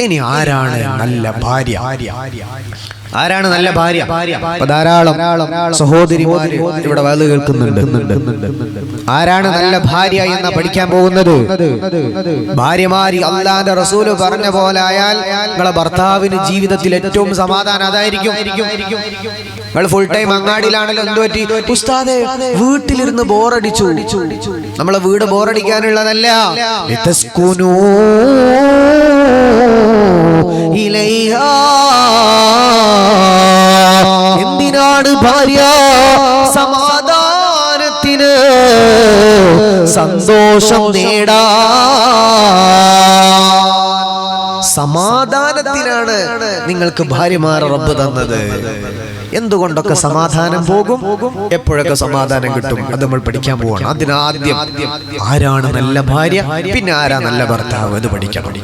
ഇനി ആരാണ് നല്ല ഭാര്യ? ആരാണ് നല്ല ഭാര്യ? ധാരാളം സഹോദരിമാര് ഇവിടെ വാതു കേൾക്കുന്നുണ്ട്. ആരാണ് നല്ല ഭാര്യ എന്ന് പഠിക്കാൻ പോകുന്നത്? ഭാര്യമാരി അള്ളാന്റെ റസൂൽ പറഞ്ഞ പോലെ ആയാൽ നിങ്ങളെ ഭർത്താവിന് ജീവിതത്തിൽ ഏറ്റവും സമാധാനം അതായിരിക്കും. നിങ്ങൾ ഫുൾ ടൈം അങ്ങാടിയിലാണല്ലോ എന്ത് പറ്റി? ഉസ്താദെ വീട്ടിലിരുന്ന് ബോറടിച്ചു. നമ്മളെ വീട് ബോറടിക്കാനുള്ളതല്ല. ഇലൈഹാ. എന്തിനാണ് ഭാര്യ സമാധാനത്തിന് സന്തോഷം നേടാ സമാധാനത്തിനാണ് നിങ്ങൾക്ക് ഭാര്യമാർ റബ്ബ് തന്നത്. എന്തുകൊണ്ടൊക്കെ സമാധാനം പോകും? എപ്പോഴൊക്കെ സമാധാനം കിട്ടും? അത് നമ്മൾ പഠിക്കാൻ പോവാണ്. അതിനാദ്യം ആരാണ് നല്ല ഭാര്യ? പിന്നെ ആരാ നല്ല ഭർത്താവ്? അത് പഠിക്കണം.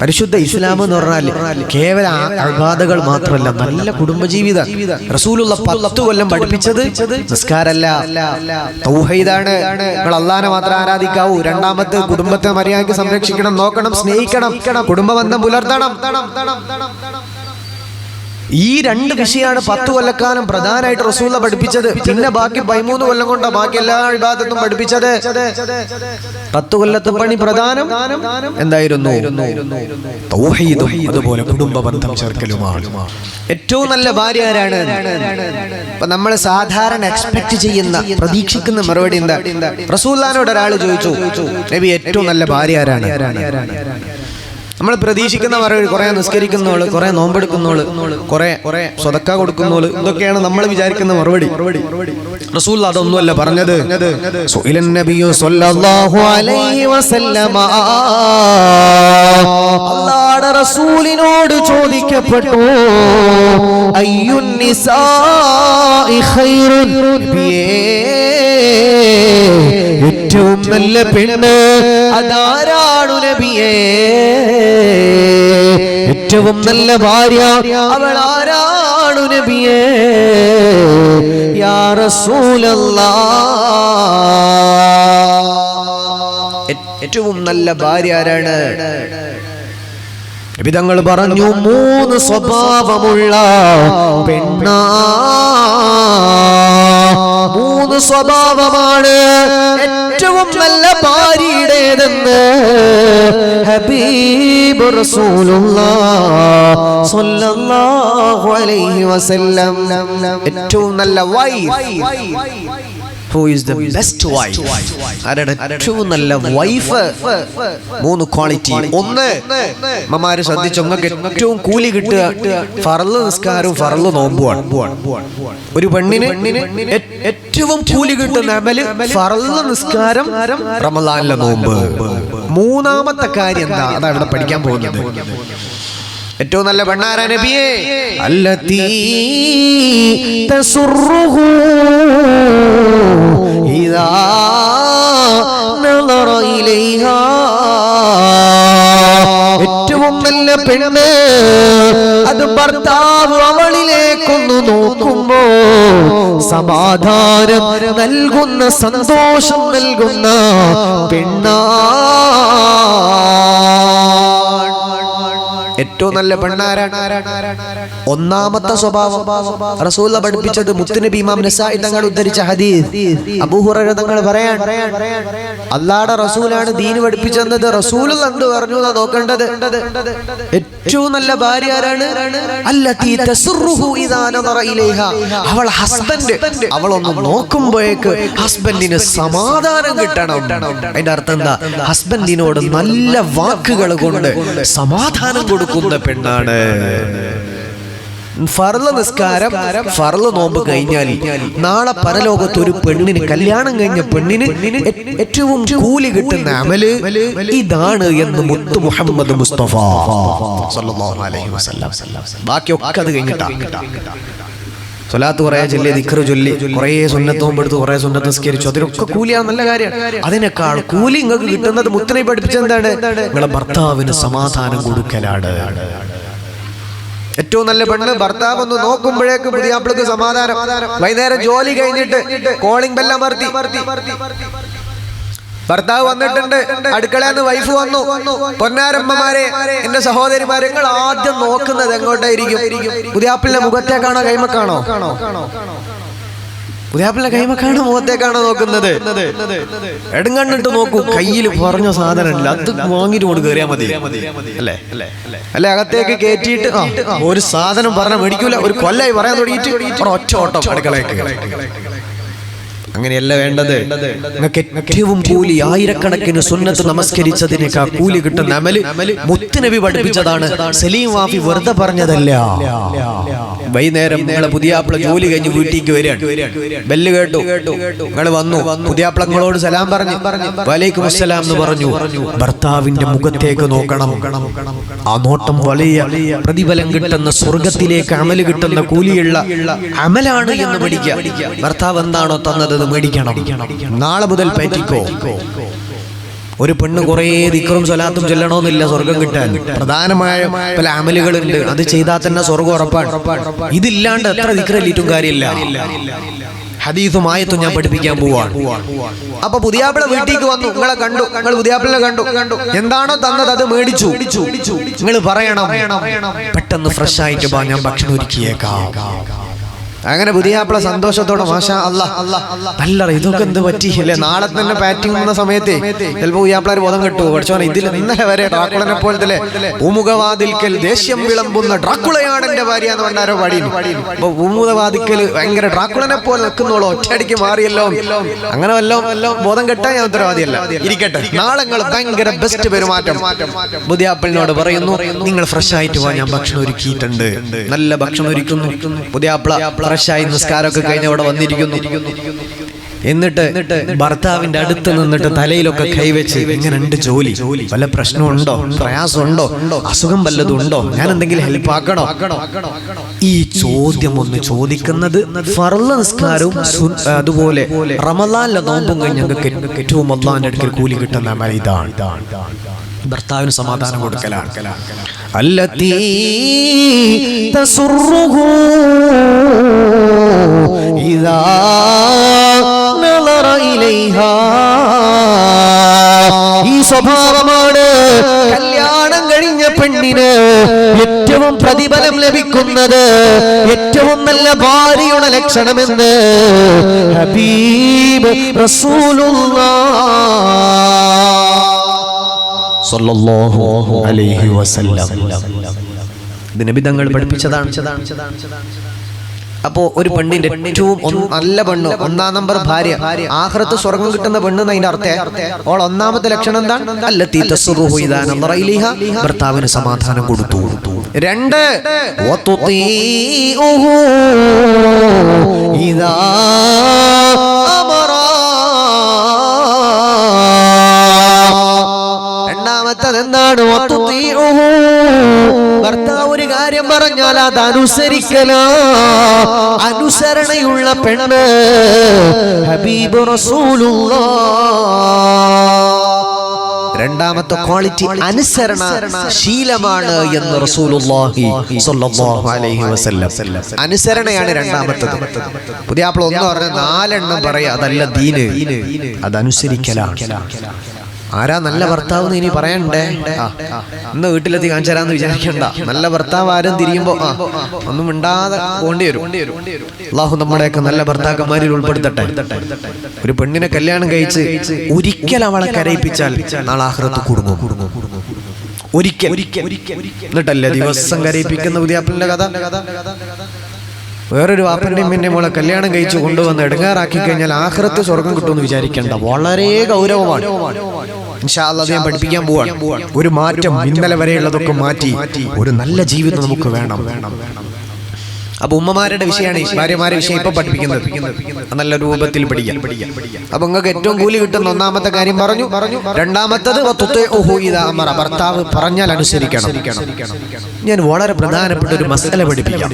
പരിശുദ്ധ ഇസ്ലാം എന്ന് പറഞ്ഞാൽ കേവല അഗാധകൾ മാത്രമല്ല നല്ല കുടുംബജീവിതം. റസൂലുള്ള പത്ത് കൊല്ലം പഠിപ്പിച്ചത് നിസ്കാരല്ല. തൗഹീദാണ്. നിങ്ങൾ അള്ളാനെ മാത്രം ആരാധിക്കാവൂ. രണ്ടാമത്തെ കുടുംബത്തെ മര്യാദയ്ക്ക് സംരക്ഷിക്കണം നോക്കണം സ്നേഹിക്കണം കുടുംബബന്ധം പുലർത്തണം. ഈ രണ്ട് വിഷയമാണ് പത്ത് കൊല്ലക്കാലം പ്രധാനമായിട്ട് റസൂല പഠിപ്പിച്ചത്. പിന്നെ ബാക്കി പതിമൂന്ന് കൊല്ലം കൊണ്ടാ ബാക്കി എല്ലാ വിഭാഗത്തും പഠിപ്പിച്ചത്. പത്ത് കൊല്ലത്തെ പണി പ്രധാനം എന്തായിരുന്നു? അതുപോലെ കുടുംബ ബന്ധം ചേർക്കലുമാണ്. ഏറ്റവും നല്ല ഭാര്യ ആരാണ് നമ്മൾ സാധാരണ എക്സ്പെക്ട് ചെയ്യുന്ന പ്രതീക്ഷിക്കുന്ന മറുപടി എന്താ? റസൂല്ലാനോട് ഒരാൾ ചോദിച്ചു നബി ഏറ്റവും നല്ല ഭാര്യ ആരാണ് നമ്മൾ പ്രതീക്ഷിക്കുന്ന മറുപടി കുറെ നിസ്കരിക്കുന്നോൾ കുറെ നോമ്പെടുക്കുന്നോൾ കുറെ കുറെ സ്വതക്ക കൊടുക്കുന്നോൾ ഇതൊക്കെയാണ് നമ്മൾ വിചാരിക്കുന്ന മറുപടി. റസൂൽ അതൊന്നുമല്ല പറഞ്ഞത്. അല്ലാഹുവിന്റെ റസൂലിനോട് ചോദിക്കപ്പെട്ടു. ഏറ്റവും നല്ല പെണ്ണ്. അതാരാണു നബിയേ ഏറ്റവും നല്ല ഭാര്യ അവൾ ആരാണു നബിയേ? ഏറ്റവും നല്ല ഭാര്യ ആരാണ്? വിധങ്ങൾ പറഞ്ഞു മൂന്ന് സ്വഭാവമുള്ള പെണ്ണ. മൂന്ന് സ്വഭാവമാണ് ഏറ്റവും നല്ല ഭാര്യയുടേതെന്ന് ഹബീബ് റസൂലുള്ള ഏറ്റവും നല്ല വൈഫ് ബെസ്റ്റ് വൈഫ് ഏറ്റവും നല്ല വൈഫ് മൂന്ന് ക്വാളിറ്റി ഒന്ന് ഏറ്റവും കൂലി കിട്ടുക. ഫറൽ നിസ്കാരവും ഫറൽ നോമ്പുമാണ്. ഒരു പെണ്ണിന് ഏറ്റവും കൂലി കിട്ടുന്ന അമൽ ഫറൽ നിസ്കാരം റമലാനിലെ നോമ്പ്. മൂന്നാമത്തെ കാര്യം എന്താ? അതാ ഇവിടെ പഠിക്കാൻ പോകുന്നത്. ഏറ്റവും നല്ല പെണ്ണാരാ നബിയെ. അല്ലതീ ഇദാ ഏറ്റവും നല്ല പെണ്ണ് അത് ഭർത്താവ് അവളിലേക്കൊന്ന് നോക്കുമ്പോ സമാധാനം നൽകുന്ന സന്തോഷം നൽകുന്ന പെണ്ണാണ് ഏറ്റവും നല്ല പെണ്ണാരാണ് ഒന്നാമത്തെ സ്വഭാവം റസൂല പഠിപ്പിച്ചത് മുത്തുനബി ഇമാം നസായി തങ്ങൾ ഉദ്ധരിച്ച ഹദീസ്. അബൂഹുറ തങ്ങൾ പറയാൻ അല്ലാടെ റസൂലാണ് ദീന് പഠിപ്പിച്ചത് റസൂൽ എന്ത് പറഞ്ഞു എന്നാ നോക്കേണ്ടത്. ഏറ്റവും നല്ല ഭാര്യ ആരാണ്. അവൾ ഹസ്ബൻഡ് അവളൊന്ന് നോക്കുമ്പോഴേക്ക് ഹസ്ബൻഡിന് സമാധാനം കിട്ടണം. അതിന്റെ അർത്ഥം എന്താ? ഹസ്ബൻഡിനോട് നല്ല വാക്കുകൾ കൊണ്ട് സമാധാനം കൊടുക്കുന്ന പെണ്ണാണ്. ഫർൾ നിസ്കാരം ഫർൾ നോമ്പ് കഴിഞ്ഞാൽ നാളെ പരലോകത്ത് ഒരു പെണ്ണിന് കല്യാണം കഴിഞ്ഞ പെണ്ണിന് ഏറ്റവും കൂലി കിട്ടുന്ന അമൽ ഇതാണ് എന്ന് മുത്ത് മുഹമ്മദ് മുസ്തഫ. ബാക്കിയൊക്കെ അത് കഴിഞ്ഞിട്ടാ. സ്വലാത്ത് കുറേ ചൊല്ലി ദിക്റ് ചൊല്ലി കുറേ സുന്നത്തോമ്പ് എടുത്ത് കുറേ സുന്നത്ത് നിസ്കരിച്ചു. അതിനൊക്കെ കൂലിയാണ് നല്ല കാര്യം അതിനേക്കാൾ കൂലി നിങ്ങൾക്ക് കിട്ടുന്നത് മുത്തനെ പഠിപ്പിച്ചത് എന്താണ്? നിങ്ങളെ ഭർത്താവിന് സമാധാനം കൊടുക്കലാണ്. ഏറ്റവും നല്ല പെണ്ണ് ഭർത്താവ് ഒന്ന് നോക്കുമ്പോഴേക്ക് പുതിയ സമാധാനം. വൈകുന്നേരം ജോലി കഴിഞ്ഞിട്ട് കോളിംഗ് ബെല്ലാം മർത്തി ഭർത്താവ് വന്നിട്ടുണ്ട്. അടുക്കളയെന്ന് വൈഫ് വന്നു. പൊന്നാരമ്മമാരെ എന്റെ സഹോദരിമാരെ നിങ്ങൾ ആദ്യം നോക്കുന്നത് എങ്ങോട്ടായിരിക്കും? പുതിയാപ്പിളിന്റെ മുഖത്തേക്കാണോ കൈമക്കാണോ? പുതിയാപ്പിളിന്റെ കൈമക്കാണോ മുഖത്തേക്കാണോ നോക്കുന്നത്? എടുങ്കണ്ണിട്ട് നോക്കൂ. കയ്യിൽ പറഞ്ഞ സാധനമില്ല. അത് വാങ്ങിട്ട് കൊണ്ട് കയറിയാൽ മതി. അല്ലേ? അല്ലെ? അകത്തേക്ക് കയറ്റിയിട്ട് ഒരു സാധനം പറഞ്ഞ മേടിക്കൂല. ഒരു കൊല്ലായി പറയാൻ തുടങ്ങിയിട്ട്. ഒറ്റ ഓട്ടം അടുക്കളയ്ക്ക് അങ്ങനെയല്ല വേണ്ടത്. നിങ്ങൾക്ക് ഏറ്റവും കൂലി ആയിരക്കണക്കിന് സുന്നത്ത് നമസ്കരിച്ചതിനേക്കാൾ കൂലി കിട്ടുന്ന അമൽ മുത്തുനബി പഠിപ്പിച്ചതാണ്. സലീം വാഫി വെറുതെ പറഞ്ഞതല്ല. വൈകുന്നേരം നിങ്ങളെ പുതിയാപ്പിള ജോലി കഴിഞ്ഞ് വീട്ടിലേക്ക് വരികയാണ്. ബെല്ല് കേട്ടു. നിങ്ങൾ വന്നു. പുതിയാപ്പിളങ്ങളോട് സലാം പറഞ്ഞു. വലൈക്കും അസ്സലാം എന്ന് പറഞ്ഞു. ഭർത്താവിന്റെ മുഖത്തേക്ക് നോക്കണം. ആ നോട്ടം വലിയ പ്രതിഫലം കിട്ടുന്ന സ്വർഗത്തിലേക്ക് അമൽ കിട്ടുന്ന കൂലിയുള്ള അമലാണ് എന്ന് പഠിക്കുക. ഭർത്താവ് എന്താണോ തന്നത് മേടിക്കണം. നാളെ മുതൽ പറ്റിക്കോ. ഒരു പെണ്ണ് കുറേ ദിക്കറും സ്വലാത്തും ചെല്ലണമെന്നില്ല സ്വർഗം കിട്ടാൻ. പ്രധാനമായ പല അമലുകളുണ്ട്. അത് ചെയ്താൽ തന്നെ സ്വർഗം ഉറപ്പാണ് ഇതില്ലാണ്ട് എത്ര ദിക്കറല്ലിട്ടും കാര്യമില്ല. ഹദീസും ആയത്തും ഞാൻ പഠിപ്പിക്കാൻ പോവാണ്. അപ്പൊ പുതിയാപ്പിള വീട്ടിലേക്ക് വന്നു. നിങ്ങളെ കണ്ടു. നിങ്ങൾ പുതിയാപ്പിളെ കണ്ടു. കണ്ടു എന്താണോ തന്നത് അത് മേടിച്ചു. നിങ്ങൾ പറയണം. പെട്ടെന്ന് ഫ്രഷ് ആയിട്ട് ഞാൻ ഭക്ഷണം ഒരുക്കിയേക്കാം. അങ്ങനെ പുതിയാപ്പിള സന്തോഷത്തോടെ മാഷാ അല്ല. നല്ല ഇതൊക്കെ എന്ത് പറ്റി? അല്ലെ നാളെ തന്നെ ബാറ്റിംഗ് വന്ന സമയത്തെ ചിലപ്പോ പുതിയാപ്പിളാർ ബോധം കിട്ടുമോ പഠിച്ചോനെ ഇതിൽ ഇന്നലെ വരെ ഡ്രാക്കുളനെ പോലത്തെ പൂമുഖവാതിൽക്കൽ ദേഷ്യം വിളമ്പുന്ന ഡ്രാക്കുളയാണ് എന്റെ ഭാര്യ എന്ന് പറഞ്ഞാരോ പാടിയിരുന്നു അപ്പൊ പൂമുഖവാതിക്കൽ ഭയങ്കര ഡ്രാക്കുളനെ പോലെ നിൽക്കുന്നോളോ ഒറ്റയടിക്ക് മാറിയല്ലോ. അങ്ങനെ വല്ലോ ബോധം കെട്ടാൻ ഞാൻ ഉത്തരവാദിയല്ല. ഇരിക്കട്ടെ. നാളെ നിങ്ങൾ ഭയങ്കര ബെസ്റ്റ് പെരുമാറ്റം. പുതിയാപ്പിളിനോട് പറയുന്നു നിങ്ങൾ ഫ്രഷ് ആയിട്ട് പോവാൻ ഞാൻ ഭക്ഷണം ഒരുക്കിയിട്ടുണ്ട്. നല്ല ഭക്ഷണം ഒരുക്കുന്നു. പുതിയാപ്പിള ഫ്രഷായി നിസ്കാരമൊക്കെ കഴിഞ്ഞ് അവിടെ വന്നിരിക്കുന്നു. എന്നിട്ട് ഭർത്താവിന്റെ അടുത്ത് നിന്നിട്ട് തലയിലൊക്കെ കൈവച്ച് ഇങ്ങനെയുണ്ട് ജോലി. വല്ല പ്രശ്നമുണ്ടോ? പ്രയാസമുണ്ടോ? അസുഖം വല്ലതും ഉണ്ടോ ഞാൻ എന്തെങ്കിലും ഹെൽപ്പ് ആക്കണോ ഈ ചോദ്യം ഒന്ന് ചോദിക്കുന്നത് ഫർള നിസ്കാരവും അതുപോലെ റമലാനിലെ നോമ്പും കഴിഞ്ഞ് ഞങ്ങൾക്ക് ഏറ്റവും അള്ളാന്റെ അടുക്കൽ കൂലി കിട്ടുന്ന അമൽ ഇതാണ്. ഭർത്താവിന് സമാധാനം കൊടുക്കലാണ്. അല്ലത്തീ ഈ സ്വഭാവമാണ് കല്യാണം കഴിഞ്ഞ പെണ്ണിന് ഏറ്റവും പ്രതിഫലം ലഭിക്കുന്നത് ഏറ്റവും നല്ല ഭാര്യയുടെ ലക്ഷണമെന്ന് ഹബീബ് റസൂലുള്ളാഹി അലൈഹി വസല്ലം. ഇത് നബി തങ്ങൾ പഠിപ്പിച്ചതാണ്. അപ്പോ ഒരു പെണ്ണിന്റെ ഏറ്റവും നല്ല പെണ്ണ് ഒന്നാം നമ്പർ ഭാര്യ. ആഹ്റത്ത് സ്വർഗം കിട്ടുന്ന പെണ്ണ് എന്നതിന്റെ അർത്ഥം? ഓൾ ഒന്നാമത്തെ ലക്ഷണം എന്താണ്? അല്ല തീറ്റസുറുഹു ഇദാ നദറ ഇലൈഹ. ഭർത്താവിന് സമാധാനം കൊടുത്തു. രണ്ട് വതുതീഉഹു വതുതീഉഹു. ഭർത്താവ് ഒരു കാര്യം പറഞ്ഞാൽ അത് അനുസരിക്കല. അനുസരണയുള്ള പെണ്ണ് ഹബീബ് രണ്ടാമത്തെ ക്വാളിറ്റി അനുസരണ ശീലമാണ് എന്ന് റസൂലുള്ളാഹി സ്വല്ലല്ലാഹു അലൈഹി വസല്ലം. അനുസരണയാണ് രണ്ടാമത്തത്. പുതിയ ഒന്ന് പറഞ്ഞ നാലെണ്ണം പറയാ അതല്ല ദീന്. അത് അനുസരിക്കലാണ് ആരാ നല്ല ഭർത്താവ് എന്ന് ഇനി പറയണ്ടേ? ഇന്ന് വീട്ടിലെത്തി കാണിച്ചു തരാന്ന് വിചാരിക്കണ്ട നല്ല ഭർത്താവ് ആരും തിരിയുമ്പോ ആ ഒന്നും മിണ്ടാതെ പോണ്ടി വരും. അള്ളാഹു നമ്മുടെയൊക്കെ നല്ല ഭർത്താക്കന്മാരിൽ ഉൾപ്പെടുത്തട്ടെ. ഒരു പെണ്ണിനെ കല്യാണം കഴിച്ച് ഒരിക്കൽ അവളെ കരയിപ്പിച്ചാൽ നാളെ ആഹ്റത്ത് കുടുങ്ങും. ഒരിക്കൽ. എന്നിട്ടല്ലേ ദിവസം കരയിപ്പിക്കുന്ന പുതിയ കഥ? വേറൊരു വാപ്പന്റെ പിന്നെ മോളെ കല്യാണം കഴിച്ച് കൊണ്ടുവന്ന് എടുങ്ങാറാക്കി കഴിഞ്ഞാൽ ആഹ്റത്ത് സ്വർഗം കിട്ടുമെന്ന് വിചാരിക്കേണ്ട. വളരെ ഗൗരവമാണ്. ഞാൻ പഠിപ്പിക്കാൻ പോവാണ്. ഒരു മാറ്റം ഇന്നലെ വരെയുള്ളതൊക്കെ മാറ്റി. ഒരു നല്ല ജീവിതം നമുക്ക് വേണം. അപ്പൊ ഉമ്മമാരുടെ വിഷയമാണ് ഭാര്യമാരെ വിഷയം ഇപ്പൊ പഠിപ്പിക്കുന്നത്. നല്ല രൂപത്തിൽ പഠിക്കാം. അപ്പൊ നിങ്ങൾക്ക് ഏറ്റവും കൂലി കിട്ടുന്ന ഒന്നാമത്തെ കാര്യം പറഞ്ഞു. പറഞ്ഞു. രണ്ടാമത്തത് അമറ. ഭർത്താവ് പറഞ്ഞാൽ അനുസരിക്കണം. ഞാൻ വളരെ പ്രധാനപ്പെട്ട ഒരു മസല പഠിപ്പിക്കാം.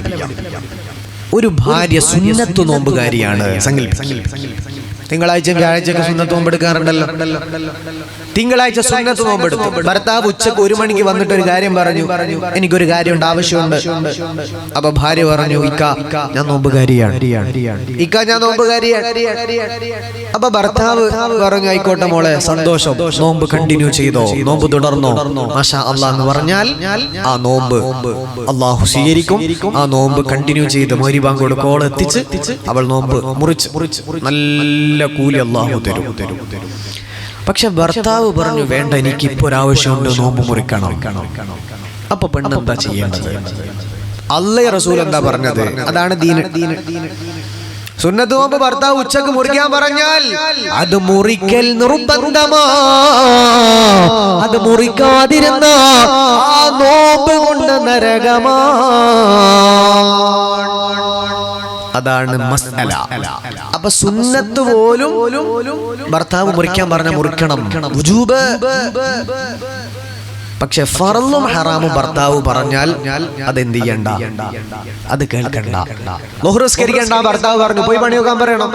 ഒരു ഭാര്യ സുന്നത്ത് നോമ്പുകാരിയാണ് സങ്കല്പിക്കും തിങ്കളാഴ്ച വ്യാഴാഴ്ചയൊക്കെ സുന്നത്ത് നോമ്പെടുക്കാറുണ്ടല്ലോ തിങ്കളാഴ്ച സുന്നത്ത് നോമ്പെടുത്തു ഭർത്താവ് ഉച്ചയ്ക്ക് ഒരു മണിക്ക് വന്നിട്ട് ഒരു കാര്യം പറഞ്ഞു. എനിക്കൊരു കാര്യമുണ്ട് ആവശ്യമുണ്ട്. അപ്പൊ ഭാര്യ പറഞ്ഞു ഇക്ക ഞാൻ നോമ്പുകാരിയാണ്. ഇക്ക ഞാൻ നോമ്പുകാരിയാണ്. അപ്പൊ ഭർത്താവ് പറഞ്ഞു ആയിക്കോട്ടെ മോളെ സന്തോഷം. നോമ്പ് കണ്ടിന്യൂ ചെയ്തോ? നോമ്പ് തുടർന്നോ? മാഷാ അള്ളാ എന്ന് പറഞ്ഞാൽ ആ നോമ്പ് അള്ളാഹു സ്വീകരിക്കും. ആ നോമ്പ് കണ്ടിന്യൂ ചെയ്ത് മോരിബാങ്കോട് കോൾ എത്തിച്ച് അവൾ നോമ്പ് മുറിച്ച് നല്ല കൂലി അള്ളാഹു തരും. പക്ഷെ ഭർത്താവ് പറഞ്ഞു വേണ്ട എനിക്ക് ഇപ്പൊ ഒരാവശ്യമുണ്ട് നോമ്പ് മുറിക്കണം. അപ്പൊ പെണ്ണ് എന്താ ചെയ്യേണ്ടത്? അല്ലേ റസൂൽ എന്താ പറഞ്ഞത്? അതാണ് ദീന. സുന്നത്ത് നോമ്പ് ഭർത്താവ് ഉച്ചയ്ക്ക് മുറിക്കാൻ പറഞ്ഞാൽ അത് മുറിക്കൽ നിർബന്ധമാ. അത് മുറിക്കാതിരുന്ന ആ നോമ്പ് കൊണ്ട് നരകമാ. അതാണ് മസ്അല. അപ്പൊ സുന്നത്ത് പോലും ഭർത്താവ് മുറിക്കാൻ പറഞ്ഞ മുറിക്കണം. പക്ഷെ ഫറലും ഹറാമും ഭർത്താവ് പറഞ്ഞാൽ അതെന്ത് ചെയ്യണ്ട? അത് കേൾക്കണ്ട. ബഹുരസ്കരിക്കണ്ട സ്കരിക്കണ്ട ഭർത്താവ് പറഞ്ഞു. പോയി പണി നോക്കാൻ പറയണം.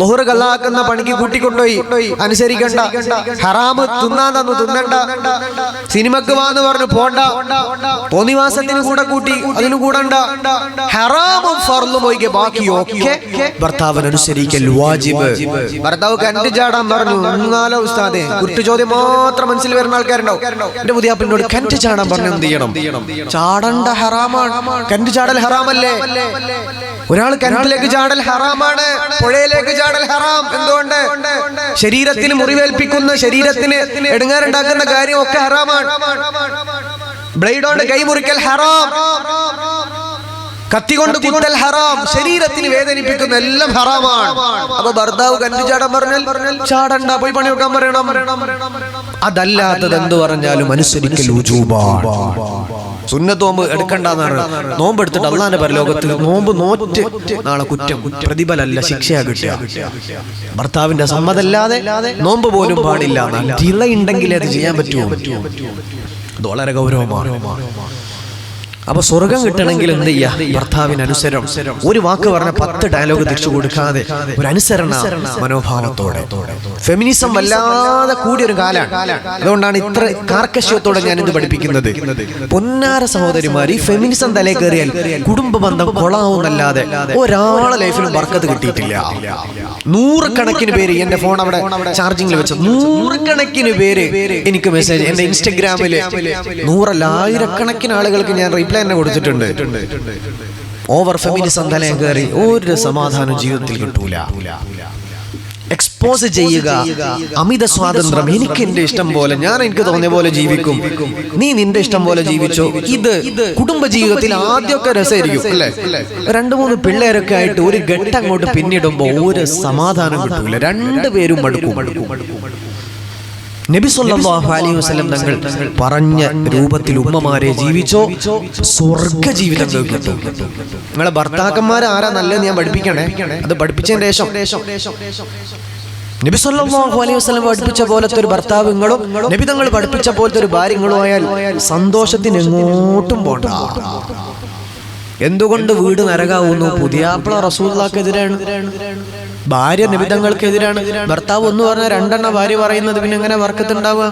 ബഹുറ കല്ലാക്കുന്ന പണിക്ക് കൂട്ടിക്കൊണ്ടുപോയി. അനുസരിക്കണ്ട. ഹറാമ് തിന്നാൻ തന്നു തിന്നണ്ട. സിനിമക്ക് വാന്ന് പറഞ്ഞു പോണ്ട. തോന്നിവാസത്തിന് കൂടെ കൂട്ടി അതിന് കൂടണ്ട ഹറാമും ഫറലും ഒഴികെ ബാക്കിയൊക്കെ ഭർത്താവിന് അനുസരിക്കൽ വാജിബ്. ഭർത്താവ് കണ്ടു ചാടാൻ പറഞ്ഞു. എന്നാലോ ഉസ്താദെ? കുറ്റു ചോദ്യം മാത്രം മനസ്സിൽ വരുന്ന ആൾക്കാരുണ്ടാവും. പുതിയാപ്പിനോട് കന്റ് ചാടാൻ പറഞ്ഞു എന്ത് ചെയ്യണം? ചാടണ്ട ഹറാമാണ്. കന്റ് ചാടൽ ഹറാമല്ലേ? ഒരാൾ കിണറ്റിലേക്ക് ചാടൽ ഹറാമാണ്. പുഴയിലേക്ക് ചാടൽ ഹറാം. എന്തുകൊണ്ട്? ശരീരത്തിന് മുറിവേൽപ്പിക്കുന്ന ശരീരത്തിന് എടുങ്ങാറുണ്ടാക്കുന്ന കാര്യം ഒക്കെ ഹറാമാണ്. ബ്ലേഡോണ്ട് കൊണ്ട് കൈമുറിക്കൽ ഹറാം. കത്തി കൊണ്ട് കുത്തൽ ഹറാം. ശരീരത്തിന് വേദനിപ്പിക്കുന്ന എല്ലാം ഹറാമാണ്. അപ്പൊ ഭർത്താവ് കണ്ടു ചാടാൻ പറഞ്ഞാൽ ചാടണ്ട പോയി പണി വെക്കാൻ പറയണം. അതല്ലാത്തത് എന്ത് പറഞ്ഞാലും അനുസരിക്കൽ സുന്നത്ത് നോമ്പ് എടുക്കണ്ടെന്നാണ്. നോമ്പ് എടുത്തിട്ട് അള്ളാന്റെ പരലോകത്ത് നോമ്പ് നോറ്റ് നാളെ കുറ്റം. പ്രതിഫലല്ല ശിക്ഷയാ കിട്ടുക. ഭർത്താവിന്റെ സമ്മതല്ലാതെ നോമ്പ് പോലും പാടില്ല. ഉണ്ടെങ്കിലേ അത് ചെയ്യാൻ പറ്റുമോ അത് വളരെ ഗൗരവമാണ്. അപ്പൊ സ്വർഗം കിട്ടണമെങ്കിൽ എന്ത് ചെയ്യാ? ഭർത്താവിന് അനുസരം ഒരു വാക്ക് പറഞ്ഞ പത്ത് ഡയലോഗ് തിരിച്ചു കൊടുക്കാതെ ഒരു അനുസരണ മനോഭാവത്തോടെ. ഫെമിനിസം വല്ലാതെ കൂടിയൊരു കാലാണ് അതുകൊണ്ടാണ് ഇത്ര കാർക്കശ്യത്തോടെ ഞാൻ ഇത് പഠിപ്പിക്കുന്നത്. പൊന്നാര സഹോദരിമാർ ഈ ഫെമിനിസം തലേ കയറിയാൽ കുടുംബ ബന്ധം കൊളാവുന്നല്ലാതെ ഒരാളെ ലൈഫിലും വർക്കത്ത് കിട്ടിയിട്ടില്ല. നൂറുകണക്കിന് പേര് എന്റെ ഫോൺ അവിടെ ചാർജിങ്ങിൽ വെച്ച. നൂറുകണക്കിന് പേര് എനിക്ക് മെസ്സേജ് എന്റെ ഇൻസ്റ്റഗ്രാമിൽ നൂറല്ല ആയിരക്കണക്കിന് ആളുകൾക്ക് ഞാൻ റിപ്ലൈ തന്നെ കൊടുത്തിട്ടുണ്ട് ഓവർ ഫെമിനിസം തലേ കയറി ഒരു സമാധാനം ജീവിതത്തിൽ കിട്ടൂല. എക്സ്പോസ് ചെയ്യുക അമിത സ്വാതന്ത്ര്യം എനിക്ക് എന്റെ ഇഷ്ടം പോലെ ഞാൻ എനിക്ക് തോന്നിയ പോലെ ജീവിക്കും. നീ നിന്റെ ഇഷ്ടം പോലെ ജീവിച്ചോ? ഇത് കുടുംബ ജീവിതത്തിൽ ആദ്യമൊക്കെ രസമായിരിക്കും അല്ലേ? രണ്ടു മൂന്ന് പിള്ളേരൊക്കെ ആയിട്ട് ഒരു ഘട്ടം അങ്ങോട്ട് പിന്നിടുമ്പോ ഒരു സമാധാനം കിട്ടൂല. രണ്ടുപേരും മടുക്കും. നബി സല്ലല്ലാഹു അലൈഹി വസല്ലം തങ്ങൾ പറഞ്ഞ രൂപത്തിൽ ഉമ്മമാരെ ജീവിച്ചോ? സ്വർഗ ജീവിതം കിട്ടും. നിങ്ങളെ ഭർത്താക്കന്മാർ ആരാ നല്ലത് ഞാൻ പഠിപ്പിക്കണേ? അത് പഠിപ്പിച്ചതിന് ശേഷം. നബി സല്ലല്ലാഹു അലൈഹി വസല്ലം പഠിപ്പിച്ച പോലത്തെ ഒരു ഭർത്താവ് നിങ്ങളും നബി തങ്ങൾ പഠിപ്പിച്ച പോലത്തെ ഒരു ഭാര്യ നിങ്ങളും ആയാൽ സന്തോഷത്തിന് എങ്ങോട്ടും പോണ്ട. എന്തുകൊണ്ട് വീട് നരകാവുന്നു? പുതിയാപ്പിള റസൂല്ലാക്കെതിരാണ് ഭാര്യ നിബിധങ്ങൾക്കെതിരാണ്. ഭർത്താവ് ഒന്ന് പറഞ്ഞ രണ്ടെണ്ണ ഭാര്യ പറയുന്നത് പിന്നെ എങ്ങനെ വർക്കത്തുണ്ടാവുക?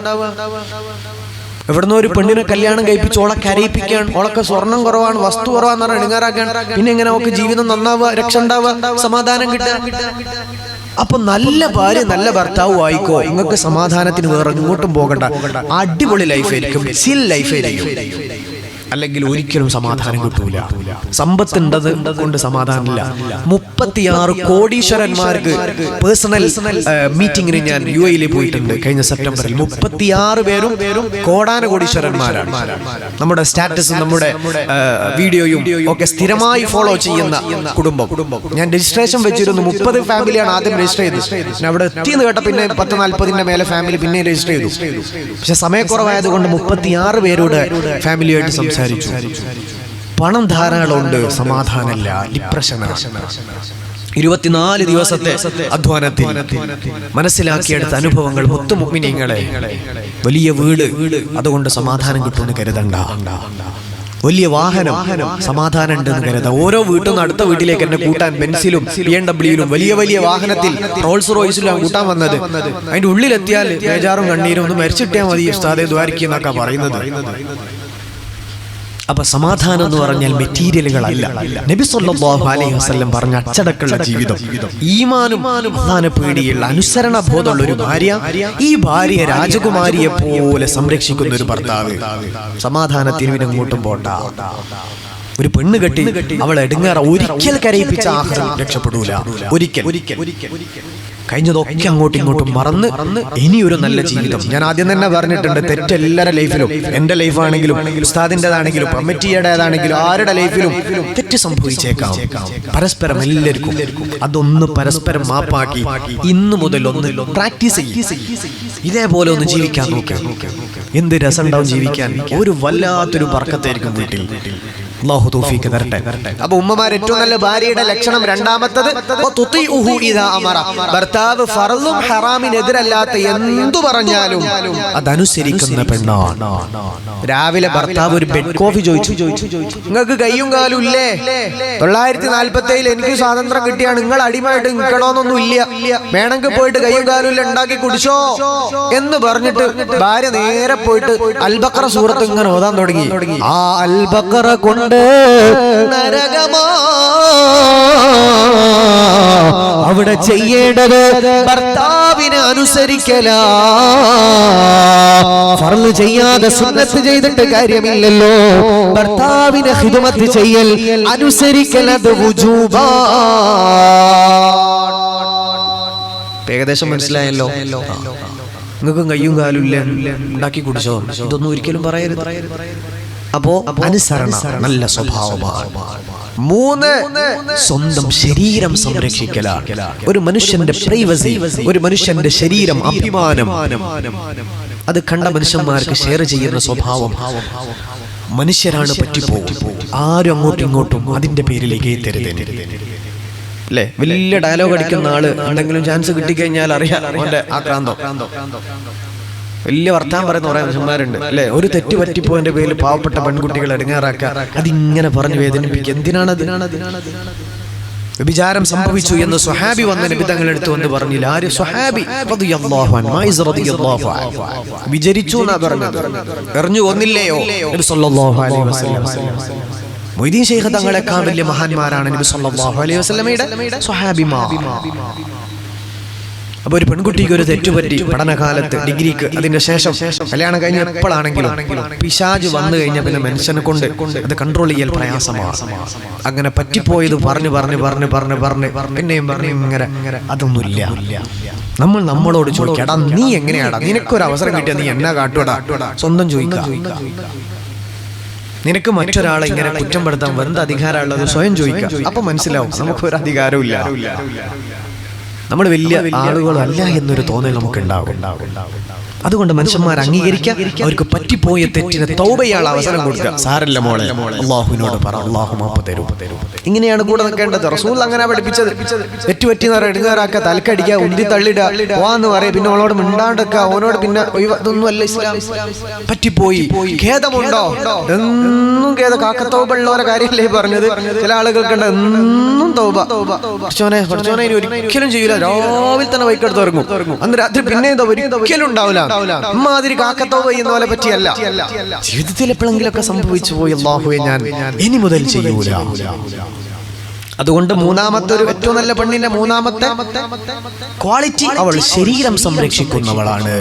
എവിടുന്ന് ഒരു പെണ്ണിനെ കല്യാണം കഴിപ്പിച്ച് ഓളെ കരയിപ്പിക്കാൻ ഓളൊക്കെ സ്വർണം കുറവാണ് വസ്തു കുറവാന്ന് പറഞ്ഞാൽ ഇണങ്ങാറാക്കാൻ പിന്നെ എങ്ങനെ അവൾക്ക് ജീവിതം നന്നാവുക രക്ഷ ഉണ്ടാവുക സമാധാനം കിട്ടുക? അപ്പൊ നല്ല ഭാര്യ നല്ല ഭർത്താവ് ആയിക്കോ. നിങ്ങൾക്ക് സമാധാനത്തിന് വേറെ ഇങ്ങോട്ടും പോകണ്ട. അടിപൊളി ലൈഫായിരിക്കും സിൽ ലൈഫായിരിക്കും അല്ലെങ്കിൽ ഒരിക്കലും സമാധാനം കിട്ടൂല. സമ്പത്തുണ്ടത് കൊണ്ട് സമാധാനമില്ല. മുപ്പത്തിയാറ് കോടീശ്വരന്മാർക്ക് പേഴ്സണൽ മീറ്റിംഗിന് ഞാൻ യു എയിൽ പോയിട്ടുണ്ട് കഴിഞ്ഞ സെപ്റ്റംബറിൽ. മുപ്പത്തിയാറ് പേരും കോടാന കോടീശ്വരന്മാരാണ്. നമ്മുടെ സ്റ്റാറ്റസും നമ്മുടെ വീഡിയോയും ഒക്കെ സ്ഥിരമായി ഫോളോ ചെയ്യുന്ന കുടുംബം. ഞാൻ രജിസ്ട്രേഷൻ വെച്ചിരുന്നു. മുപ്പത് ഫാമിലിയാണ് ആദ്യം രജിസ്റ്റർ ചെയ്തത്. പിന്നെ അവിടെ എത്തിയെന്ന് കേട്ട പിന്നെ പത്ത് നാല്പതിന്റെ മേലെ ഫാമിലി പിന്നെ രജിസ്റ്റർ ചെയ്തു. പക്ഷെ സമയക്കുറവായതുകൊണ്ട് മുപ്പത്തിയാറ് പേരുടെ ഫാമിലിയായിട്ട് പണം ധാരാളമുണ്ട് സമാധാനമില്ല ഡിപ്രഷനാണ് ഇരുപത്തിനാല് ദിവസത്തെ അധ്വാനത്തിൽ മനസ്സിലാക്കിയെടുത്ത അനുഭവങ്ങൾ മുത്തുമുഗ്മിനിങ്ങളെ വലിയ വീട് അതുകൊണ്ട് സമാധാനം കിട്ടുമെന്ന് കരുതണ്ട. വലിയ വാഹനം സമാധാനം ഉണ്ടെന്ന് കരുതാം. ഓരോ വീട്ടിൽ നിന്ന് അടുത്ത വീട്ടിലേക്ക് എന്നെ കൂട്ടാൻ ബെൻസിലും ബി എം ഡബ്ല്യൂലും വലിയ വലിയ വാഹനത്തിൽ റോൾസ് റോയ്സിലും കൂട്ടാൻ വന്നത്. അതിന്റെ ഉള്ളിലെത്തിയാൽ ബേജാറും കണ്ണീരും ഒന്ന് മരിച്ചിട്ടിയാൽ മതി ഉസ്താദെ ദ്വാരിക്കുന്നൊക്കെ പറയുന്നത്. അപ്പൊ സമാധാനം എന്ന് പറഞ്ഞാൽ മെറ്റീരിയലുകളല്ല. നബി സല്ലല്ലാഹു അലൈഹി വസല്ലം പറഞ്ഞ അച്ചടക്കുള്ള ജീവിതം. ഈമാനും അള്ളാനെ പേടിയുള്ള അനുസരണ ബോധമുള്ള ഒരു ഭാര്യ ഈ ഭാര്യ രാജകുമാരിയെ പോലെ സംരക്ഷിക്കുന്ന ഒരു ഭർത്താവ്. സമാധാനത്തിന് പിന്നെ ഇങ്ങോട്ടും പോട്ട ഒരു പെണ്ണ് കെട്ടി അവൾ എടുങ്ങാറ ഒരിക്കൽ കരയിപ്പിച്ച ആഹാരം രക്ഷപ്പെടൂല. ഒരിക്കൽ ഒരിക്കൽ. ഒരിക്കൽ. കഴിഞ്ഞതൊക്കെ അങ്ങോട്ടും ഇങ്ങോട്ടും മറന്ന് ഇനിയൊരു നല്ല ജീവിതം. ഞാൻ ആദ്യം തന്നെ പറഞ്ഞിട്ടുണ്ട് തെറ്റ് എല്ലാവരുടെ ലൈഫിലും എന്റെ ലൈഫാണെങ്കിലും ഉസ്താദിന്റെതാണെങ്കിലും കമ്മിറ്റിയുടേതാണെങ്കിലും ആരുടെ ലൈഫിലും തെറ്റ് സംഭവിച്ചേക്കാം. പരസ്പരം എല്ലാവർക്കും അതൊന്ന് പരസ്പരം മാപ്പാക്കി ഇന്ന് മുതൽ ഒന്ന് പ്രാക്ടീസ് ചെയ്യും. ഇതേപോലെ ഒന്ന് ജീവിക്കാൻ നോക്കാം. എന്ത് രസം ഉണ്ടാവും ജീവിക്കാൻ? ഒരു വല്ലാത്തൊരു പറക്കത്തായിരിക്കും വീട്ടിൽ. അള്ളാഹു തൗഫീഖ് തരട്ടെ. അപ്പൊ ഉമ്മമാർ ഏറ്റവും നല്ല ഭാര്യയുടെ ലക്ഷണം രണ്ടാമത്തത്. ഭർത്താവ് ഫറലും ഹറാമിനെതിരല്ലാത്ത എന്തു പറഞ്ഞാലും അതനുസരിക്കുന്ന പെണ്ണാണ്. രാവിലെ ഭർത്താവ് ഒരു ബെഡ് കോഫി ചോദിച്ചു. നിങ്ങൾക്ക് കയ്യും കാലും ഇല്ലേ? തൊള്ളായിരത്തി നാല്പത്തി ഏഴിൽ എനിക്ക് സ്വാതന്ത്ര്യം കിട്ടിയാണ്. നിങ്ങൾ അടിമയായിട്ട് നിൽക്കണോന്നൊന്നും ഇല്ല. വേണമെങ്കിൽ പോയിട്ട് കയ്യും കാലും ഇല്ല ഉണ്ടാക്കി കുടിച്ചോ? എന്ന് പറഞ്ഞിട്ട് ഭാര്യ നേരെ പോയിട്ട് അൽബക്കറ സൂറത്ത് ഇങ്ങനെ ഓതാൻ തുടങ്ങി. ആ അൽബക്കറ കൊണ്ട് നരകമാ? അവിടെ ചെയ്യേണ്ടത് ഭർത്താവിനെ അനുസരിക്കല. ഫർൾ ചെയ്യാതെ സുന്നത്ത് ചെയ്തിട്ട് കാര്യമില്ലല്ലോ. ഭർത്താവിനെ ഹിദമത്ത് ചെയ്യൽ അനുസരിക്കലത് വുജൂബാ. ഏകദേശം മനസ്സിലായല്ലോ. നിങ്ങൾക്കും കയ്യും കാലും ഇല്ല? ഉണ്ടാക്കി കുടിച്ചോ. ഇതൊന്നും ഒരിക്കലും പറയരുത്. അപ്പോ അനുസരണ നല്ല സ്വഭാവമാണ്. മൂന്ന് സ്വന്തം ശരീരം സംരക്ഷിക്കലാണ്. ഒരു മനുഷ്യന്റെ പ്രൈവസി ഒരു മനുഷ്യന്റെ ശരീരം അഭിമാനം. അത് കണ്ട മനുഷ്യന്മാർക്ക് ഷെയർ ചെയ്യുന്ന സ്വഭാവം. മനുഷ്യരാണ് പറ്റിപ്പോകും ആരും അങ്ങോട്ടും ഇങ്ങോട്ടും അതിന്റെ പേരിലേക്ക് എത്തരുത് അല്ലേ? വലിയ ഡയലോഗ് അടിക്കുന്ന ആൾ എന്തെങ്കിലും ചാൻസ് കിട്ടിക്കഴിഞ്ഞാൽ അറിയാം അവന്റെ ആക്രാന്തം. വലിയ വർത്താൻ പറയുന്ന കുറെ മനുഷ്യന്മാരുണ്ട് അല്ലെ? ഒരു തെറ്റ് പറ്റിപ്പോയതിന്റെ പേരിൽ പാവപ്പെട്ട പെൺകുട്ടികൾ എടുങ്ങാറാക്കുക അതിങ്ങനെ പറഞ്ഞു വേദനിപ്പിക്കുക. എന്തിനാണ് അതിനാണ് വിചാരം സംഭവിച്ചു എന്ന് സുഹാബി വന്ന നിബിധങ്ങൾ എടുത്തു എന്ന് പറഞ്ഞില്ല. ആര്? സുഹാബി. വിചരിച്ചു എന്നാ പറഞ്ഞത്. എറിഞ്ഞു വസല്ലം. മൊയ്തീൻ ശൈഖ് തങ്ങളെക്കാൾ വലിയ മഹാന്മാരാണ് നബി സല്ലല്ലാഹു അലൈഹി വസല്ലമയുടെ സ്വഹാബിമാർ. അപ്പൊ ഒരു പെൺകുട്ടിക്ക് ഒരു തെറ്റുപറ്റി പഠനകാലത്ത് ഡിഗ്രിക്ക് അതിന്റെ ശേഷം കല്യാണം കഴിഞ്ഞ എപ്പോഴാണെങ്കിലും പിശാജ് വന്നു കഴിഞ്ഞ പിന്നെ മനുഷ്യനെ കൊണ്ട് അത് കൺട്രോൾ ചെയ്യൽ പ്രയാസമാണ്. അങ്ങനെ പറ്റിപ്പോയത് പറഞ്ഞു പറഞ്ഞു പറഞ്ഞു പറഞ്ഞു പറഞ്ഞു പിന്നെയും പറഞ്ഞു ഇങ്ങനെ അതൊന്നുമില്ല. നമ്മൾ നമ്മളോട് ചോദിക്കടാ നീ എങ്ങനെയാടാ? നിനക്കൊരു അവസരം കിട്ടിയ നീ എന്നാ കാട്ടുടാ സ്വന്തം ചോദിക്കാം. നിനക്ക് മറ്റൊരാളെ ഇങ്ങനെ കുറ്റം കുറ്റപ്പെടുത്താൻ വെറുതെ അധികാരമുള്ളത് സ്വയം ചോദിക്കാം. അപ്പൊ മനസ്സിലാവും നമുക്ക് ഒരു അധികാരവും ഇല്ല. നമ്മൾ വലിയ ആളുകളല്ല എന്നൊരു തോന്നൽ നമുക്ക് ഉണ്ടാകും അതുകൊണ്ട് മനുഷ്യന്മാർ അംഗീകരിക്കുക അവർക്ക് പറ്റിപ്പോയ തെറ്റിന് തൗബയാൾ അവസരം കൊടുക്കുക. സാരല്ല മോളെ. അള്ളാഹുവിനോട് പറ അള്ളാഹു മാപ്പ് തരും. ഇങ്ങനെയാണ് കൂടെ നിൽക്കേണ്ടത്. റസൂൽ അങ്ങനെ പഠിപ്പിച്ചത്. തെറ്റുപറ്റി എടുങ്ങാറാക്കുക തലക്കടിക്കുക ഉന്തി തള്ളിടുക വാന്ന് പറയാം. പിന്നെ അവളോട് മിണ്ടാണ്ടൊക്കെ അവനോട് പിന്നെ ഇതൊന്നുമല്ല ഇതൊന്നും അല്ല ഇസ്ലാം. പറ്റിപ്പോയി. ഖേദമുണ്ടോ? എന്നും ഖേദ. കാക്കത്തോബുള്ളവരെ കാര്യമല്ലേ പറഞ്ഞത്? ചില ആളുകൾക്കുണ്ട് എന്നും തൗബ. പഠിച്ചോനെ പഠിച്ചോനെ ഇനി ഒരിക്കലും ചെയ്യൂല രാവിലെ തന്നെ ബൈക്കെടുത്ത് ഇറങ്ങും. അന്ന് രാത്രി പിന്നെ എന്താ ഒരിക്കലും ഉണ്ടാവില്ല. അമ്മാതിരി കാക്കത്തോബ ചെയ്യുന്ന പോലെ പറ്റിയല്ല. ജീവിതത്തിൽ എപ്പോഴെങ്കിലൊക്കെ സംഭവിച്ചു പോയി അള്ളാഹുവെ ഞാൻ ഇനി മുതൽ ചെയ്യൂല. അതുകൊണ്ട് മൂന്നാമത്തെ ഒരു ഏറ്റവും നല്ല പെണ്ണിന്റെ മൂന്നാമത്തെ ക്വാളിറ്റി അവൾ ശരീരം സംരക്ഷിക്കുന്നവളാണ്.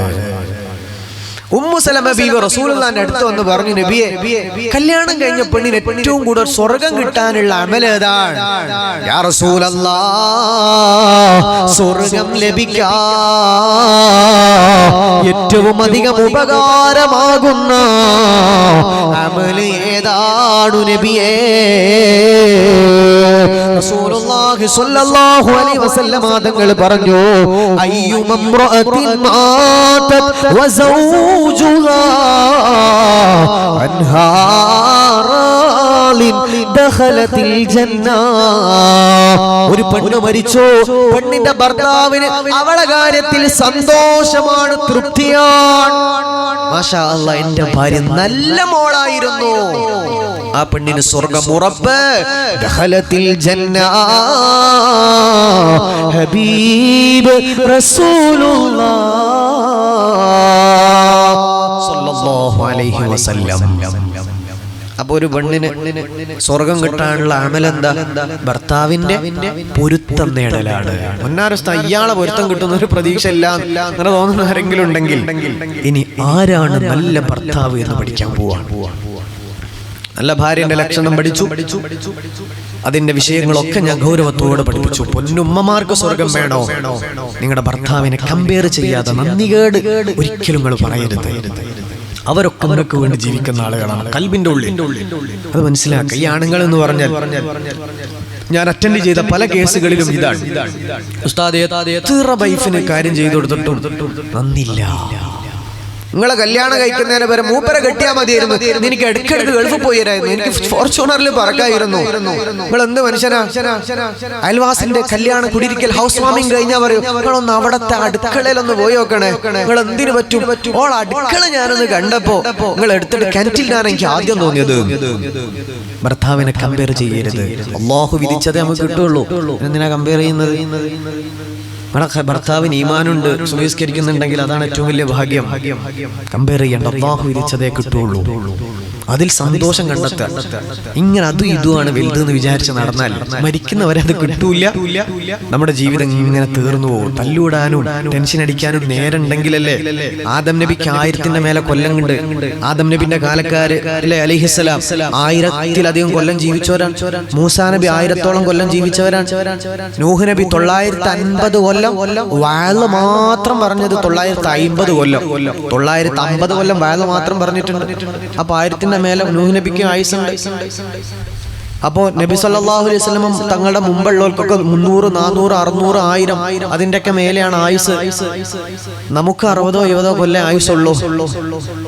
ഉമ്മു സലമ ബീവി റസൂലുള്ളാന്റെ അടുത്ത് വന്ന് പറഞ്ഞു നബിയെ കല്യാണം കഴിഞ്ഞ പെണ്ണിന് ഏറ്റവും കൂടുതൽ സ്വർഗം കിട്ടാനുള്ള അമലേതാണ് സ്വർഗം ലഭിക്കാ ഏറ്റവും അധികം ഉപകാരമാകുന്ന അമൽ ഏതാണു നബിയേ? തങ്ങൾ പറഞ്ഞു അയ്യുമംറഅത്തിൻ മാതത് വസൗജുഹാ ഒരു പെണ്ണ് മരിച്ചു? പെണ്ണിന്റെ ഭർത്താവിന് അവളെ കാര്യത്തിൽ സന്തോഷമാണ് തൃപ്തിയാണ്. എന്റെ ഭാര്യ നല്ല മോളായിരുന്നു. ആ പെണ്ണിന് സ്വർഗം ഉറപ്പ്. ദഖലത്തിൽ ജന്ന. ഹബീബ് റസൂലുള്ള. സല്ലല്ലാഹു അലൈഹി വസല്ലം. അപ്പൊ ഒരു പെണ്ണിന് സ്വർഗം കിട്ടാനുള്ള അമലെന്താ? ഭർത്താവിന്റെ പൊരുത്തം നേടലാണ്. മുന്നാരസ്ഥ ഇയാളെ പൊരുത്തം കിട്ടുന്ന ഒരു പ്രതീക്ഷ ഇല്ല അങ്ങനെ തോന്നുന്ന ആരെങ്കിലും ഉണ്ടെങ്കിൽ ഇനി ആരാണ് നല്ല ഭർത്താവ് എന്ന് പഠിക്കാൻ പോവാണ് നല്ല ഭാര്യന്റെ ലക്ഷണം പഠിച്ചു. അതിന്റെ വിഷയങ്ങളൊക്കെ ഞാൻ ഗൗരവത്തോടെ പഠിപ്പിച്ചു. പൊന്നുമ്മമാർക്ക് സ്വർഗം വേണോ? നിങ്ങളുടെ ഭർത്താവിനെ കമ്പയർ ചെയ്യാതെ നന്ദി കേട് ഒരിക്കലും നിങ്ങൾ പറയരുത്. അവരൊക്കെ അവരൊക്കെ വേണ്ടി ജീവിക്കുന്ന ആളുകളാണ് കൽബിന്റെ ഉള്ളിൽ. അത് മനസ്സിലാക്കുക. ഈ ആണുങ്ങൾ എന്ന് പറഞ്ഞാൽ ഞാൻ അറ്റൻഡ് ചെയ്ത പല കേസുകളിലും ഇതാണ്. ഉസ്താദേ എത്ര വൈഫിന് കാര്യം ചെയ്തു കൊടുത്തിട്ടും നന്ദില്ല നിങ്ങളെ കല്യാണം കഴിക്കുന്നതിന് വരെ മൂപ്പരെ കെട്ടിയാ മതിയായിരുന്നു. എനിക്ക് ഇടയ്ക്കിടയ്ക്ക് ഗൾഫ് പോയിരുന്നു എനിക്ക് ഫോർച്യൂണറിൽ പറക്കായിരുന്നു. നിങ്ങൾ എന്ത് മനുഷ്യനാ? അയൽവാസിന്റെ കല്യാണം കുടിരിക്കൽ ഹൗസ് വാമിംഗ് കഴിഞ്ഞാൽ പറയും. നിങ്ങളൊന്ന് അവിടത്തെ അടുക്കളയിൽ ഒന്ന് പോയി നോക്കണേ. നിങ്ങൾ എന്തിനു പറ്റും? ഓൾ അടുക്കള ഞാനൊന്ന് കണ്ടപ്പോ നിങ്ങൾ എടുത്തിട്ട് കിണറ്റിലാണ് എനിക്ക് ആദ്യം തോന്നിയത്? ഭർത്താവിനെ കമ്പയർ ചെയ്യരുത്. അള്ളാഹു വിധിച്ചതേ നമുക്ക് കിട്ടുള്ളൂ. എന്തിനാ കമ്പയർ ചെയ്യുന്നത്? ഭർത്താവിന് ഈമാനുണ്ട് സുവിസ്കരിക്കുന്നുണ്ടെങ്കിൽ അതാണ് ഏറ്റവും വലിയ ഭാഗ്യം. കമ്പയർ ചെയ്യേണ്ട അള്ളാഹു വിധിച്ചതേ കിട്ടുള്ളൂ. അതിൽ സന്തോഷം കണ്ടെത്തുക. ഇങ്ങനെ അതും ഇതുമാണ് വലുത് എന്ന് വിചാരിച്ച് നടന്നാൽ മരിക്കുന്നവരെ അത് കിട്ടൂല. നമ്മുടെ ജീവിതം ഇങ്ങനെ തീർന്നു പോകും. തല്ലൂടാനും ടെൻഷൻ അടിക്കാനും നേരുണ്ടെങ്കിലല്ലേ ആദം നബിക്ക് ആയിരത്തിന്റെ മേലെ കൊല്ലം കണ്ട് ആദം നബിന്റെ കാലക്കാര് അല്ലെ അലിഹിസ്സലാം ആയിരത്തിലധികം കൊല്ലം ജീവിച്ചവരാണ്. മൂസാ നബി ആയിരത്തോളം കൊല്ലം ജീവിച്ചവരാണ്. നൂഹ് നബി തൊള്ളായിരത്തി അൻപത് കൊല്ലം വാഴ മാത്രം പറഞ്ഞത് തൊള്ളായിരത്തി അമ്പത് കൊല്ലം. തൊള്ളായിരത്തി അമ്പത് കൊല്ലം വാഴ മാത്രം പറഞ്ഞിട്ടുണ്ട്. അപ്പൊ ആയിരത്തിന്റെ മേലെ നൂഹ് നബിക്ക് അപ്പോ നബി സല്ലാഹു അലൈഹി വസല്ലം തങ്ങളുടെ മുമ്പുള്ളവർക്കൊക്കെ മുന്നൂറ് നാനൂറ് അറുന്നൂറ് ആയിരം അതിന്റെയൊക്കെ മേലെയാണ് ആയുസ്. നമുക്ക് അറുപതോ എഴുപതോ കൊല്ലം ആയുസുള്ളൂ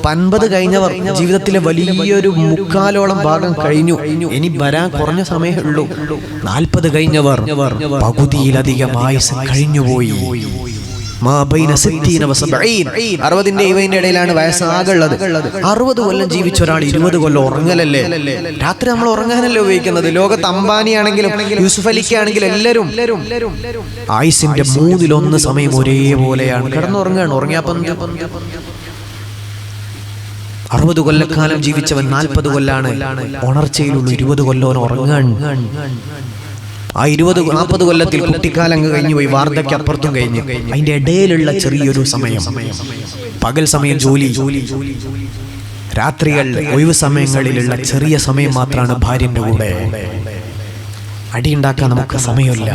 പൻപത് കഴിഞ്ഞവർ ജീവിതത്തിലെ വലിയൊരു മുക്കാലോളം ഭാഗം കഴിഞ്ഞു. ഇനി വരാൻ കുറഞ്ഞ സമയമേ ഉള്ളൂ. നാൽപ്പത് കഴിഞ്ഞവർ പകുതിയിലധികം ആയുസ് കഴിഞ്ഞുപോയി. ഇടയിലാണ് വയസ്സാകുള്ളത്. അറുപത് കൊല്ലം ജീവിച്ച ഒരാൾ ഇരുപത് കൊല്ലം ഉറങ്ങലല്ലേ? രാത്രി നമ്മൾ ഉറങ്ങാനല്ലേ ഉപയോഗിക്കുന്നത്? ലോകത്ത് അംബാനിയാണെങ്കിലും യൂസുഫ് അലിക്കാണെങ്കിലും എല്ലാവരും ആയുസിന്റെ മൂന്നിലൊന്ന് സമയം ഒരേപോലെയാണ്. കിടന്നുറങ്ങാണ്. ഉറങ്ങിയപ്പം അറുപത് കൊല്ലക്കാലം ജീവിച്ചവൻ നാൽപ്പത് കൊല്ലാണ്. ഉണർച്ചയിലുള്ള ഇരുപത് കൊല്ലം ഉറങ്ങാൻ ആ ഇരുപത് നാൽപ്പത് കൊല്ലത്തിൽ കുട്ടിക്കാലം കഴിഞ്ഞു പോയി വാർദ്ധക്യം അപ്പുറത്തും കഴിഞ്ഞു. അതിന്റെ ഇടയിലുള്ള ചെറിയൊരു സമയം. പകൽ സമയം ജോലി. രാത്രികൾ ഒഴിവ് സമയങ്ങളിലുള്ള ചെറിയ സമയം മാത്രമാണ് ഭാര്യന്റെ കൂടെ. അടിയുണ്ടാക്കാൻ നമുക്ക് സമയമില്ല.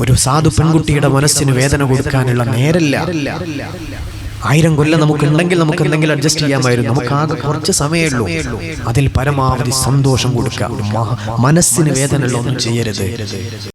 ഒരു സാധു പെൺകുട്ടിയുടെ മനസ്സിന് വേദന കൊടുക്കാനുള്ള നേരല്ല ആയിരം കൊല്ലം നമുക്ക് ഉണ്ടെങ്കിൽ നമുക്ക് എന്തെങ്കിലും അഡ്ജസ്റ്റ് ചെയ്യാമായിരുന്നു. നമുക്ക് ആകെ കുറച്ച് സമയമേ ഉള്ളൂ. അതിൽ പരമാവധി സന്തോഷം കൊടുക്കുക. മനസ്സിന് വേദനയുള്ള ഒന്നും ചെയ്യരുത്.